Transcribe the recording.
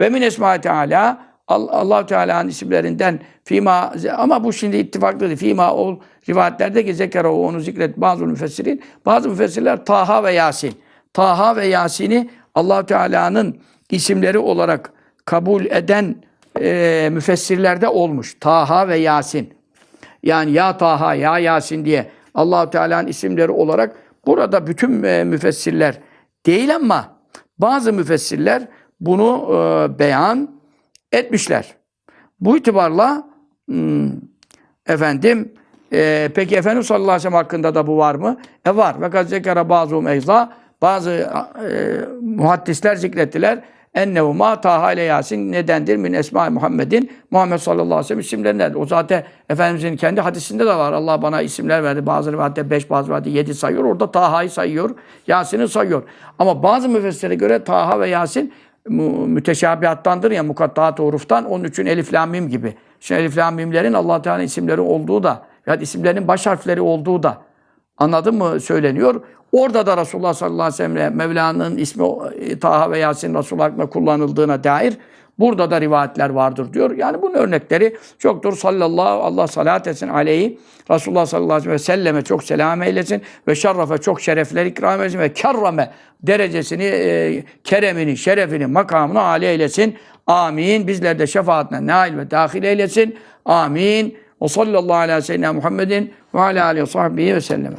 Ve min esma Teala Allah Teala'nın isimlerinden fima ama bu şimdi ittifaklı değil. Fima ol rivayetlerde ki zekera o onu zikret bazı müfessirin. Bazı müfessirler Taha ve Yasin. Taha ve Yasin'i Allah Teala'nın isimleri olarak kabul eden e, müfessirlerde olmuş. Taha ve Yasin. Yani ya Taha ya Yasin diye Allah Teala'nın isimleri olarak burada bütün e, müfessirler değil ama bazı müfessirler bunu e, beyan etmişler. Bu itibarla hmm, efendim e, peki Efendimiz sallallahu aleyhi ve sellem hakkında da bu var mı? E var. Ve gazzekara bazı eyza bazı e, muhaddisler zikrettiler. Ennehu ma taha ile yasin nedendir min esma Muhammedin Muhammed sallallahu aleyhi ve sellem isimlerinden. O zaten Efendimizin kendi hadisinde de var. Allah bana isimler verdi. Bazı rivayette beş, bazı rivayette yedi sayıyor. Orada Taha'yı sayıyor. Yasin'i sayıyor. Ama bazı müfessire göre Taha ve Yasin müteşabihattandır ya mukattaat huruftan. Onun için elif lam mim gibi. Şimdi elif lam mimlerin Allah Teala isimleri olduğu da ya isimlerin baş harfleri olduğu da anladın mı söyleniyor. Orada da Resulullah sallallahu aleyhi ve sellem Mevla'nın ismi e, Taha ve Yasin Resulullah kullanıldığına dair burada da rivayetler vardır diyor. Yani bunun örnekleri çoktur. Sallallahu Allah salat etsin aleyhi. Resulullah sallallahu aleyhi ve selleme çok selam eylesin ve şerrefe çok şerefler ikram eylesin ve kerrame derecesini, e, keremini, şerefini, makamını âli eylesin. Amin. Bizler de şefaatine nail ve dahil eylesin. Amin. Ve sallallahu aleyhi ve sellem Muhammedin ve aleyhi ve sahbihi ve selleme.